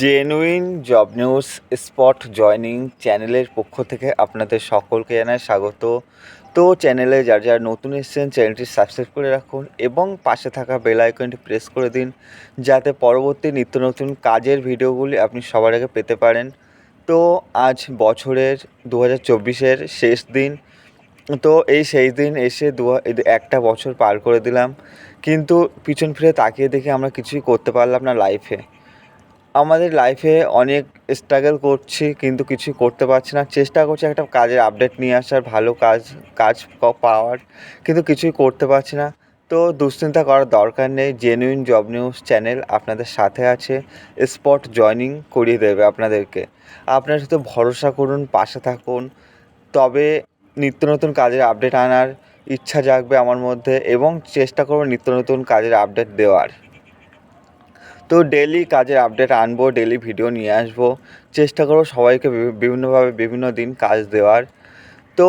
Genuine job news spot joining চ্যানেলের পক্ষ থেকে আপনাদের সকলকে জানাই স্বাগত। তো চ্যানেলে যারা যারা নতুন এসেছেন, চ্যানেলটি সাবস্ক্রাইব করে রাখুন এবং পাশে থাকা বেল আইকনটি প্রেস করে দিন, যাতে পরবর্তী নিত্য নতুন কাজের ভিডিওগুলি আপনি সবার আগে পেতে পারেন। তো আজ বছরের দু হাজার শেষ দিন। তো এই সেই দিন এসে দু একটা বছর পার করে দিলাম। কিন্তু পিছন ফিরে তাকিয়ে দেখে আমরা কিছুই করতে পারলাম না লাইফে আমাদের লাইফে অনেক স্ট্রাগল করছি, কিন্তু কিছুই করতে পারছি না। চেষ্টা করছি একটা কাজের আপডেট নিয়ে আসার, ভালো কাজ কাজ পাওয়ার, কিন্তু কিছুই করতে পারছি না। তো দুশ্চিন্তা করার দরকার নেই। জেনুইন জব নিউজ চ্যানেল আপনাদের সাথে আছে। স্পট জয়নিং করিয়ে দেবে আপনাদেরকে। আপনারা শুধু ভরসা করুন, পাশে থাকুন। তবে নিত্য নতুন কাজের আপডেট আনার ইচ্ছা জাগবে আমার মধ্যে এবং চেষ্টা করব নিত্য নতুন কাজের আপডেট দেওয়ার। তো ডেলি কাজের আপডেট আনব ডেলি ভিডিও নিয়ে আসব। চেষ্টা করব সবাইকে বিভিন্নভাবে বিভিন্ন দিন কাজ দেওয়ার। তো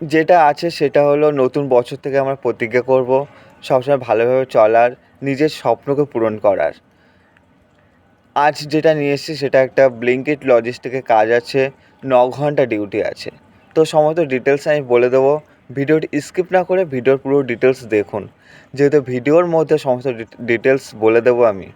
যেটা আছে সেটা হলো নতুন বছর থেকে আমরা প্রতিজ্ঞা করব সবসময় ভালোভাবে চলার, নিজের স্বপ্নকে পূরণ করার। আজ যেটা নিয়ে এসেছি সেটা একটা ব্লিঙ্কিট লজিস্টিকের কাজ আছে, ন ঘণ্টা ডিউটি আছে। তো সমস্ত ডিটেলস আমি বলে দেবো। ভিডিওটি স্কিপ না করে ভিডিওর পুরো ডিটেলস দেখুন। যেহেতু ভিডিওর মধ্যে সমস্ত ডিটেলস বলে দেবো আমি।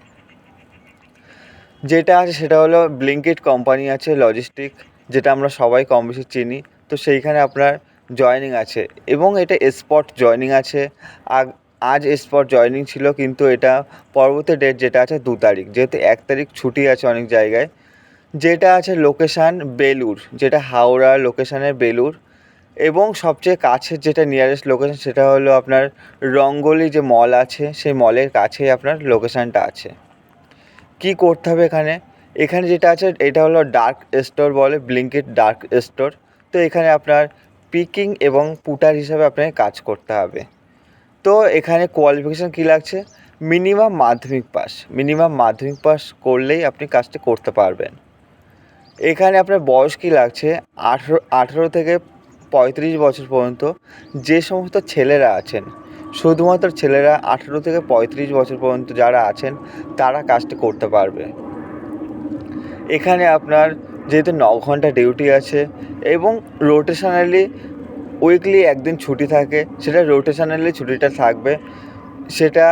যেটা আছে সেটা হলো ব্লিঙ্কিট কোম্পানি আছে লজিস্টিক যেটা আমরা সবাই কম বেশি চিনি। তো সেইখানে আপনার জয়নিং আছে। এবং এটা স্পট জয়নিং আছে। আগ- আজ স্পট জয়নিং ছিল, কিন্তু এটা পরবর্তী ডেট যেটা আছে দু তারিখ। যেহেতু এক তারিখ ছুটি আছে অনেক জায়গায়। যেটা আছে লোকেশান বেলুর যেটা হাওড়া লোকেশানের বেলুর এবং সবচেয়ে কাছের যেটা নিয়ারেস্ট লোকেশান সেটা হলো আপনার রঙ্গলি যে মল আছে, সেই মলের কাছেই আপনার লোকেশানটা আছে। কি করতে হবে এখানে? এখানে যেটা আছে, এটা হলো ডার্ক স্টোর বলে ব্লিঙ্কিট ডার্ক স্টোর তো এখানে আপনার পিকিং এবং পুটার হিসাবে আপনাকে কাজ করতে হবে। তো এখানে কোয়ালিফিকেশান কী লাগছে? মিনিমাম মাধ্যমিক পাস মিনিমাম মাধ্যমিক পাস করলেই আপনি কাজটি করতে পারবেন। এখানে আপনার বয়স কী লাগছে? আঠেরো আঠেরো থেকে পঁয়ত্রিশ বছর পর্যন্ত যে সমস্ত ছেলেরা আছেন, শুধুমাত্র ছেলেরা আঠেরো থেকে পঁয়ত্রিশ বছর পর্যন্ত যারা আছেন, তারা কাজটি করতে পারবে। এখানে আপনার যেহেতু ন ঘণ্টা ডিউটি আছে এবং রোটেশনালি উইকলি একদিন ছুটি থাকে, সেটা রোটেশনালি ছুটিটা থাকবে, সেটা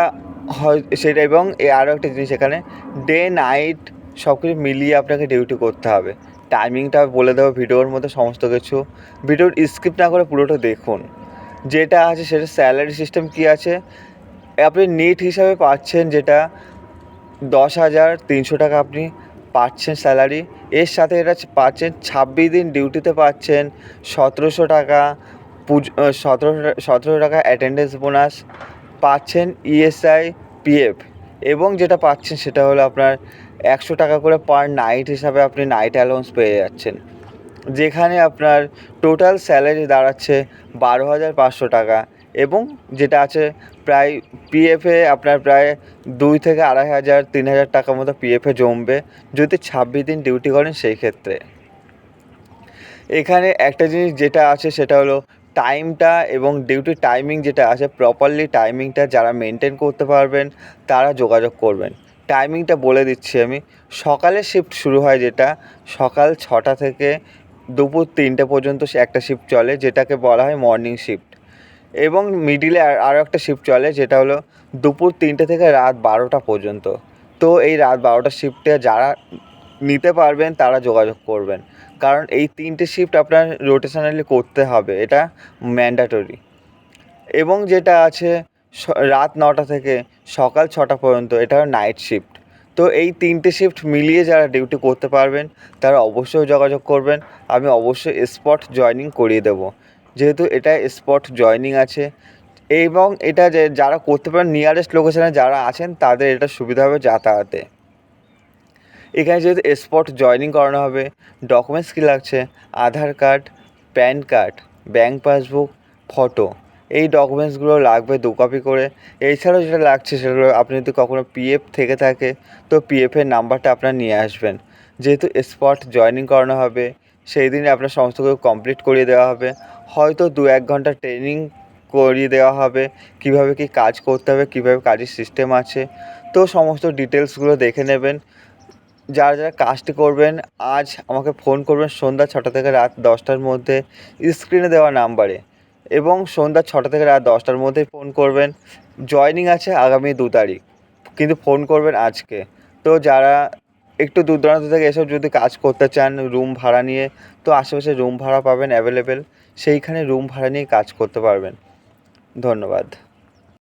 হয়, সেটা এবং আরও একটা জিনিস এখানে, ডে, নাইট সব কিছু মিলিয়ে আপনাকে ডিউটি করতে হবে। টাইমিংটা বলে দেবো ভিডিওর মধ্যে সমস্ত কিছু। ভিডিওর স্কিপ না করে পুরোটা দেখুন। যেটা আছে সেটা স্যালারি সিস্টেম কী আছে? আপনি নিট হিসাবে পাচ্ছেন যেটা দশ হাজার তিনশো টাকা আপনি পাচ্ছেন স্যালারি এর সাথে এটা পাচ্ছেন ছাব্বিশ দিন ডিউটিতে পাচ্ছেন সতেরোশো টাকা পুজো সতেরো সতেরো টাকা অ্যাটেন্ডেন্স বোনাস পাচ্ছেন ইএসআই পিএফ এবং যেটা পাচ্ছেন সেটা হলো আপনার একশো টাকা করে পার নাইট হিসাবে আপনি নাইট অ্যালাউন্স পেয়ে যাচ্ছেন। যেখানে আপনার টোটাল স্যালারি দাঁড়াচ্ছে বারো হাজার পাঁচশো টাকা এবং যেটা আছে প্রায় পিএফে আপনার প্রায় দুই থেকে আড়াই হাজার, তিন হাজার টাকার মতো পিএফে জমবে যদি ছাব্বিশ দিন ডিউটি করেন সেই ক্ষেত্রে। এখানে একটা জিনিস যেটা আছে সেটা হলো টাইমটা এবং ডিউটি টাইমিং যেটা আছে প্রপারলি টাইমিংটা যারা মেনটেন করতে পারবেন, তারা যোগাযোগ করবেন। টাইমিংটা বলে দিচ্ছি আমি। সকালে শিফট শুরু হয় যেটা, সকাল ছটা থেকে দুপুর তিনটে পর্যন্ত একটা শিফট চলে, যেটাকে বলা হয় মর্নিং শিফট এবং মিডিলে আর, আরও একটা শিফট চলে, যেটা হলো দুপুর তিনটে থেকে রাত বারোটা পর্যন্ত। তো এই রাত বারোটা শিফটে যারা নিতে পারবেন, তারা যোগাযোগ করবেন। কারণ এই তিনটে শিফট আপনার রোটেশনালি করতে হবে, এটা ম্যান্ডাটরি এবং যেটা আছে রাত নটা থেকে সকাল ছটা পর্যন্ত এটা নাইট শিফট তো এই তিনটে শিফট মিলিয়ে যারা ডিউটি করতে পারবেন, তারা অবশ্যই যোগাযোগ করবেন। আমি অবশ্যই স্পট জয়নিং করিয়ে দেবো। যেহেতু এটা স্পট জয়নিং আছে। এবং এটা যে যারা করতে পারেন নিয়ারেস্ট লোকেশনে যারা আছেন, তাদের এটা সুবিধা হবে যাতায়াতে। এখানে যেহেতু স্পট জয়নিং করানো হবে ডকুমেন্টস কী লাগছে? Aadhaar card PAN card bank passbook photo এই ডকুমেন্টসগুলো লাগবে দু কপি করে। এছাড়াও যেটা লাগছে সেটা আপনি যদি কখনো পিএফ থেকে থাকে, তো পিএফের নাম্বারটা আপনার নিয়ে আসবেন। যেহেতু স্পট জয়নিং করানো হবে, সেই দিনে আপনার সমস্ত কিছু কমপ্লিট করিয়ে দেওয়া হবে। হয়তো দু এক ঘণ্টা ট্রেনিং করিয়ে দেওয়া হবে, কীভাবে কি কাজ করতে হবে, কীভাবে কাজের সিস্টেম আছে। তো সমস্ত ডিটেলসগুলো দেখে নেবেন। যারা যারা কাজটি করবেন, আজ আমাকে ফোন করবেন সন্ধ্যা ছটা থেকে রাত দশটার মধ্যে স্ক্রিনে দেওয়া নাম্বারে এবং সন্ধ্যা ছটা থেকে রাত দশটার মধ্যেই ফোন করবেন। জয়নিং আছে আগামী দু তারিখ, কিন্তু ফোন করবেন আজকে। তো যারা একটু দূর দূরান্ত থেকে এসব যদি কাজ করতে চান রুম ভাড়া নিয়ে, তো আশেপাশে রুম ভাড়া পাবেন অ্যাভেলেবেল সেইখানে রুম ভাড়া নিয়ে কাজ করতে পারবেন। ধন্যবাদ।